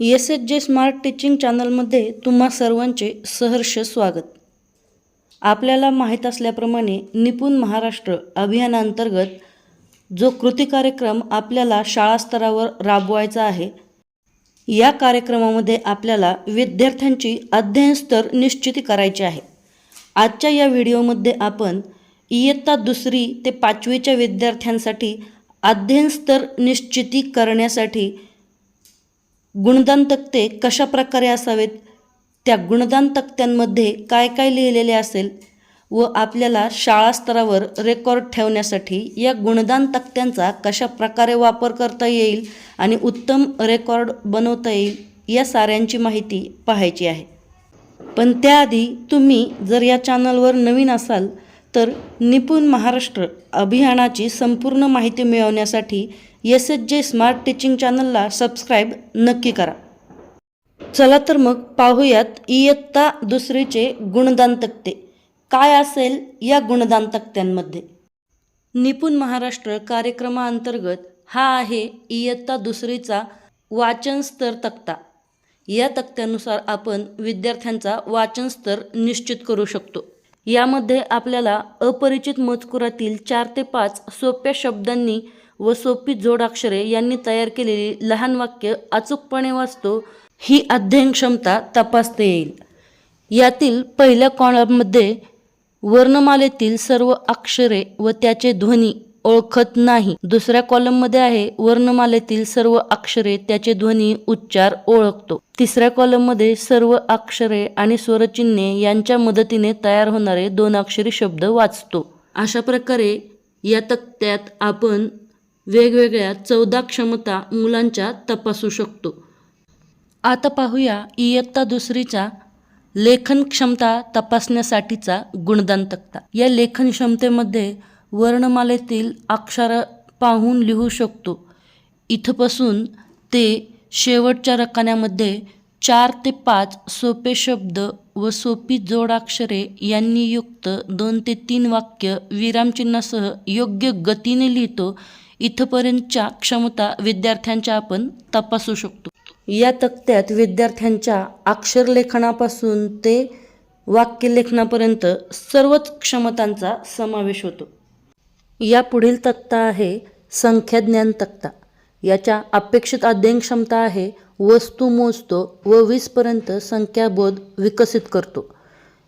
S H J smart teaching चॅनलमध्ये तुम्हा सर्वांचे सहर्ष स्वागत. आपल्याला माहीत असल्याप्रमाणे निपुण महाराष्ट्र अभियानांतर्गत जो कृती कार्यक्रम आपल्याला शाळा स्तरावर राबवायचा आहे या कार्यक्रमामध्ये आपल्याला विद्यार्थ्यांची अध्ययनस्तर निश्चिती करायची आहे. आजच्या या व्हिडिओमध्ये आपण इयत्ता दुसरी ते पाचवीच्या विद्यार्थ्यांसाठी अध्ययनस्तर निश्चिती करण्यासाठी गुणदान तक्ते कशा प्रकारे असावेत? त्या गुणदान तक्त्यांमध्ये काय काय लिहिलेले असेल व आपल्याला शाळा स्तरावर रेकॉर्ड ठेवण्यासाठी या गुणदान तक्त्यांचा कशा प्रकारे वापर करता येईल आणि उत्तम रेकॉर्ड बनवता येईल या साऱ्यांची माहिती पाहायची आहे. पण त्याआधी तुम्ही जर या चॅनलवर नवीन असाल तर निपुण महाराष्ट्र अभियानाची संपूर्ण माहिती मिळवण्यासाठी S H J smart teaching चॅनलला सबस्क्राईब नक्की करा. चला तर मग पाहूयात इयत्ता दुसरीचे गुणदान तक्ते काय असेल या गुणदान तक्त्यांमध्ये निपुण महाराष्ट्र कार्यक्रमाअंतर्गत हा आहे इयत्ता दुसरीचा वाचन स्तर तक्ता. या तक्त्यानुसार आपण विद्यार्थ्यांचा वाचन स्तर निश्चित करू शकतो. यामध्ये आपल्याला अपरिचित मजकुरातील चार ते पाच सोप्या शब्दांनी व सोपी जोडाक्षरे यांनी तयार केलेली लहान वाक्य अचूकपणे वाचतो ही अध्ययन क्षमता तपासता येईल. यातील पहिल्या कॉलममध्ये वर्णमालेतील सर्व अक्षरे व त्याचे ध्वनी ओळखत नाही. दुसऱ्या कॉलममध्ये आहे वर्णमालेतील सर्व अक्षरे त्याचे ध्वनी उच्चार ओळखतो. तिसऱ्या कॉलममध्ये सर्व अक्षरे आणि स्वरचिन्हे यांच्या मदतीने तयार होणारे दोन अक्षरी शब्द वाचतो. अशा प्रकारे या तक्त्यात आपण वेगवेगळ्या चौदा क्षमता मुलांच्या तपासू शकतो. आता पाहूया इयत्ता दुसरीचा लेखन क्षमता तपासण्यासाठीचा गुणदान तक्ता या लेखन क्षमतेमध्ये वर्णमालेतील अक्षर पाहून लिहू शकतो. इथपासून ते शेवटच्या रकान्यामध्ये चार ते पाच सोपे शब्द व सोपी जोडाक्षरे यांनी युक्त दोन ते तीन वाक्य विरामचिन्हासह योग्य गतीने लिहितो इथपर्यंतच्या क्षमता विद्यार्थ्यांच्या आपण तपासू शकतो. या तक्त्यात विद्यार्थ्यांच्या अक्षरलेखनापासून ते वाक्यलेखनापर्यंत सर्वच क्षमतांचा समावेश होतो. या पुढील तक्ता आहे संख्याज्ञान तक्ता. याच्या अपेक्षित अध्ययन क्षमता आहे वस्तू मोजतो व वीसपर्यंत संख्याबोध विकसित करतो.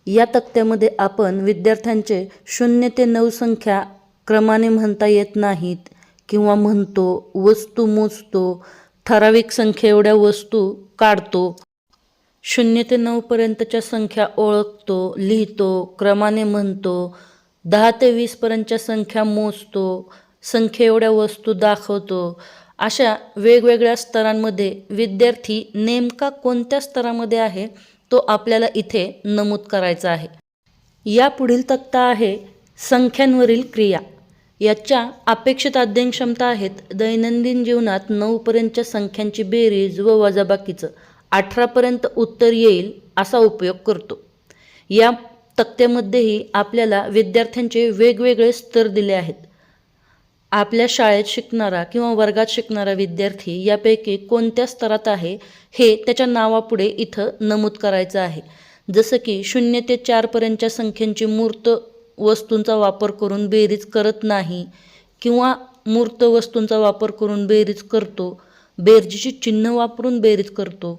या तक्त्यामध्ये आपण विद्यार्थ्यांचे शून्य ते नऊ संख्या क्रमाने म्हणता येत नाहीत. किंवा म्हणतो वस्तू मोजतो ठराविक संख्या एवढ्या वस्तू काढतो. शून्य ते नऊपर्यंतच्या संख्या ओळखतो लिहितो क्रमाने म्हणतो. दहा ते वीसपर्यंतच्या संख्या मोजतो संख्या एवढ्या वस्तू दाखवतो. अशा वेगवेगळ्या स्तरांमध्ये विद्यार्थी नेमका कोणत्या स्तरामध्ये आहे तो आपल्याला इथे नमूद करायचा आहे. या पुढील तक्ता आहे संख्यांवरील क्रिया. याच्या अपेक्षित अध्ययन क्षमता आहेत दैनंदिन जीवनात नऊपर्यंतच्या संख्यांची बेरीज व वजाबाकीचं. अठरापर्यंत उत्तर येईल असा उपयोग करतो. या तक्त्यामध्येही आपल्याला विद्यार्थ्यांचे वेगवेगळे स्तर दिले आहेत. आपल्या शाळेत शिकणारा किंवा वर्गात शिकणारा विद्यार्थी यापैकी कोणत्या स्तरात आहे हे त्याच्या नावापुढे इथं नमूद करायचं आहे. जसं की शून्य ते चारपर्यंतच्या संख्यांची मूर्त वस्तूंचा वापर करून बेरीज करत नाही किंवा मूर्त वस्तूंचा वापर करून बेरीज करतो बेरजीची चिन्ह वापरून बेरीज करतो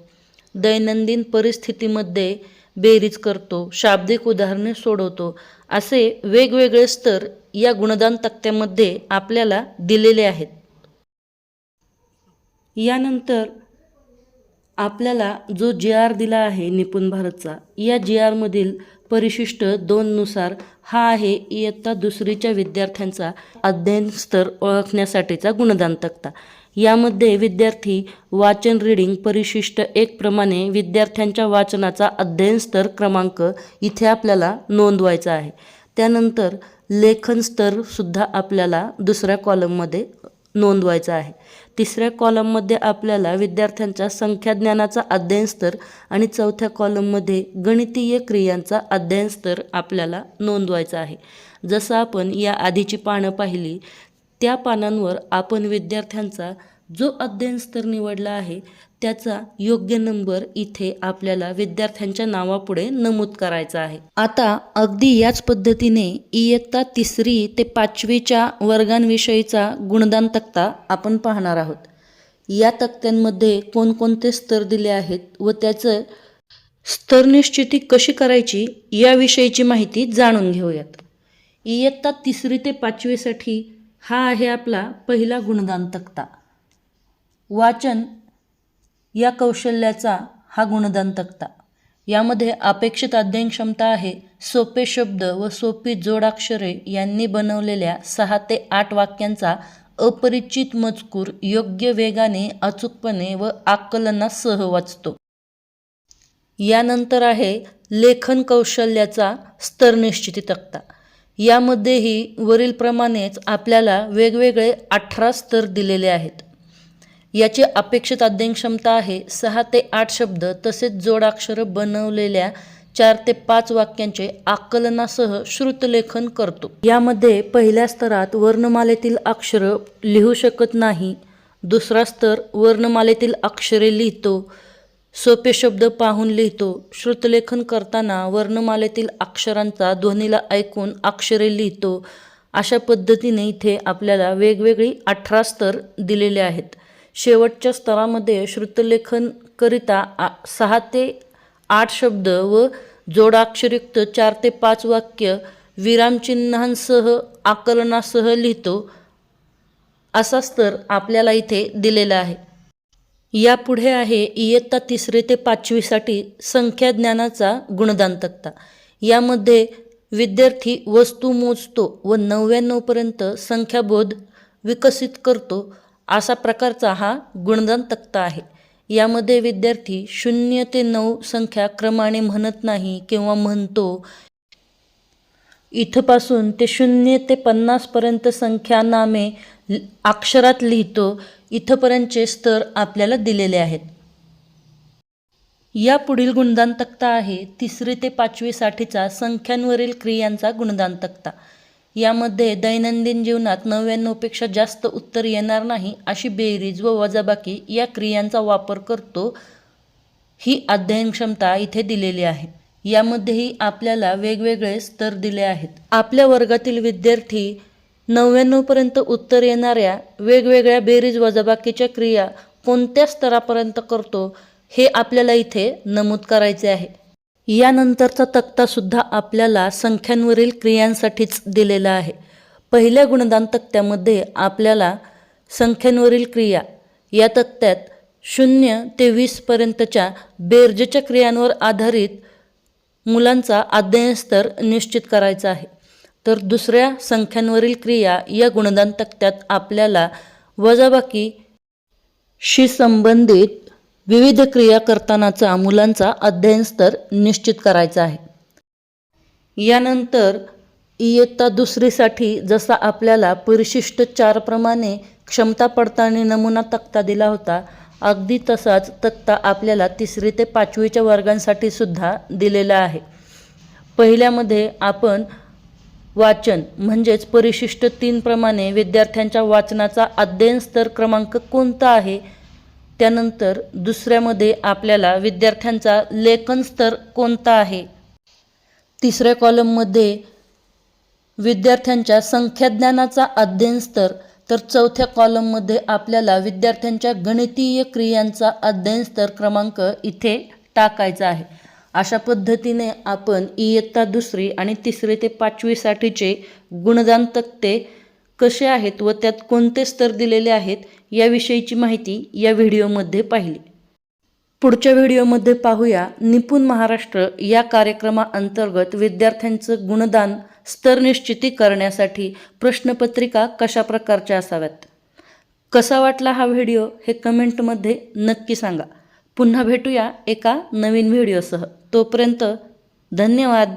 दैनंदिन परिस्थितीमध्ये बेरीज करतो शाब्दिक उदाहरणे सोडवतो असे वेगवेगळे स्तर या गुणदान तक्त्यामध्ये आपल्याला दिलेले आहेत. यानंतर आपल्याला जो जी आर दिला आहे निपुण भारतचा या जी आरमधील परिशिष्ट दोननुसार हा आहे. इयत्ता दुसरीच्या विद्यार्थ्यांचा अध्ययन स्तर ओळखण्यासाठीचा गुणदान तक्ता यामध्ये विद्यार्थी वाचन रीडिंग परिशिष्ट एक प्रमाणे विद्यार्थ्यांच्या वाचनाचा अध्ययन स्तर क्रमांक इथे आपल्याला नोंदवायचा आहे. त्यानंतर लेखन स्तरसुद्धा आपल्याला दुसऱ्या कॉलममध्ये नोंदवायचा आहे. तिसऱ्या कॉलममध्ये आपल्याला विद्यार्थ्यांच्या संख्याज्ञानाचा अध्ययन स्तर आणि चौथ्या कॉलममध्ये गणितीय क्रियांचा अध्ययन स्तर आपल्याला नोंदवायचा आहे. जसं आपण या आधीची पानं पाहिली त्या पानांवर आपण विद्यार्थ्यांचा जो अध्ययन स्तर निवडला आहे त्याचा योग्य नंबर इथे आपल्याला विद्यार्थ्यांच्या नावापुढे नमूद करायचा आहे. आता अगदी याच पद्धतीने इयत्ता तिसरी ते पाचवीच्या वर्गांविषयीचा गुणदान तक्ता आपण पाहणार आहोत. या तक्त्यांमध्ये कोणकोणते स्तर दिले आहेत व त्याचं स्तर निश्चिती कशी करायची याविषयीची माहिती जाणून घेऊयात. इयत्ता तिसरी ते पाचवीसाठी हा आहे आपला पहिला गुणदान तक्ता. वाचन या कौशल्याचा हा गुणदान तक्ता यामध्ये अपेक्षित अध्ययन क्षमता आहे. सोपे शब्द व सोपी जोडाक्षरे यांनी बनवलेल्या सहा ते आठ वाक्यांचा अपरिचित मजकूर योग्य वेगाने अचूकपणे व आकलनासह वाचतो. यानंतर आहे लेखन कौशल्याचा स्तर निश्चिती तक्ता यामध्येही वरीलप्रमाणेच आपल्याला वेगवेगळे अठरा स्तर दिलेले आहेत. याची अपेक्षित अध्ययन क्षमता आहे. सहा ते आठ शब्द तसेच जोडाक्षरं बनवलेल्या चार ते पाच वाक्यांचे आकलनासह श्रुतलेखन करतो. यामध्ये पहिल्या स्तरात वर्णमालेतील अक्षरं लिहू शकत नाही. दुसरा स्तर वर्णमालेतील अक्षरे लिहितो. सोपे शब्द पाहून लिहितो. श्रुतलेखन करताना वर्णमालेतील अक्षरांचा ध्वनीला ऐकून अक्षरे लिहितो. अशा पद्धतीने इथे आपल्याला वेगवेगळी अठरा स्तर दिलेले आहेत. शेवटच्या स्तरामध्ये श्रुतलेखनकरिता आ सहा ते आठ शब्द व जोडाक्षरयुक्त चार ते पाच वाक्य विरामचिन्हांसह आकलनासह लिहितो. असा स्तर आपल्याला इथे दिलेला आहे. यापुढे आहे इयत्ता तिसरी ते पाचवीसाठी संख्या ज्ञानाचा गुणदान तक्ता यामध्ये विद्यार्थी वस्तू मोजतो व नव्याण्णवपर्यंत संख्याबोध विकसित करतो. असा प्रकारचा हा गुणदान तक्ता आहे. यामध्ये विद्यार्थी शून्य ते नऊ संख्या क्रमाने म्हणत नाही किंवा म्हणतो इथपासून ते शून्य ते पन्नासपर्यंत संख्या नामे अक्षरात लिहितो. इथपर्यंतचे स्तर आपल्याला दिलेले आहेत. या पुढील गुणदान तक्ता आहे तिसरी ते पाचवीसाठीचा संख्यांवरील क्रियांचा गुणदान तक्ता यामध्ये दैनंदिन जीवनात नव्याण्णवपेक्षा जास्त उत्तर येणार नाही अशी बेरीज व वजाबाकी या क्रियांचा वापर करतो ही अध्ययन क्षमता इथे दिलेली आहे. यामध्येही आपल्याला वेगवेगळे स्तर दिले आहेत. आपल्या वर्गातील विद्यार्थी नव्याण्णवपर्यंत उत्तर येणाऱ्या वेगवेगळ्या बेरीज वजाबाकीच्या क्रिया कोणत्या स्तरापर्यंत करतो हे आपल्याला इथे नमूद करायचे आहे. यानंतरचा तक्तासुद्धा आपल्याला संख्यांवरील क्रियांसाठीच दिलेला आहे. पहिल्या गुणदान तक्त्यामध्ये आपल्याला संख्यांवरील क्रिया या तक्त्यात शून्य ते वीसपर्यंतच्या बेर्जेच्या क्रियांवर आधारित मुलांचा अध्ययनस्तर निश्चित करायचा आहे. तर दुसऱ्या संख्यांवरील क्रिया या गुणदान तक्त्यात आपल्याला वजाबाकी शी संबंधित विविध क्रिया करतानाचा मुलांचा अध्ययन स्तर निश्चित करायचा आहे. यानंतर इयत्ता दुसरीसाठी जसा आपल्याला परिशिष्ट चारप्रमाणे क्षमता पडताळणी नमुना तक्ता दिला होता अगदी तसाच तक्ता आपल्याला तिसरी ते पाचवीच्या वर्गांसाठी सुद्धा दिलेला आहे. पहिल्यामध्ये आपण वाचन म्हणजेच परिशिष्ट तीनप्रमाणे विद्यार्थ्यांच्या वाचनाचा अध्ययन स्तर क्रमांक कोणता आहे त्यानंतर दुसऱ्यामध्ये आपल्याला विद्यार्थ्यांचा लेखन स्तर कोणता आहे? तिसऱ्या कॉलममध्ये विद्यार्थ्यांच्या संख्याज्ञानाचा अध्ययन स्तर तर चौथ्या कॉलममध्ये आपल्याला विद्यार्थ्यांच्या गणितीय क्रियांचा अध्ययन स्तर क्रमांक इथे टाकायचा आहे. अशा पद्धतीने आपण इयत्ता दुसरी आणि तिसरी ते पाचवीसाठीचे गुणदान तक्ते कसे आहेत व त्यात कोणते स्तर दिलेले आहेत याविषयीची माहिती या व्हिडिओमध्ये पाहिली. पुढच्या व्हिडिओमध्ये पाहूया निपुण महाराष्ट्र या कार्यक्रमाअंतर्गत विद्यार्थ्यांचं गुणदान स्तर निश्चिती करण्यासाठी प्रश्नपत्रिका कशा प्रकारच्या असाव्यात. कसा वाटला हा व्हिडिओ हे कमेंटमध्ये नक्की सांगा. पुन्हा भेटूया एका नवीन व्हिडिओसह. तोपर्यंत धन्यवाद.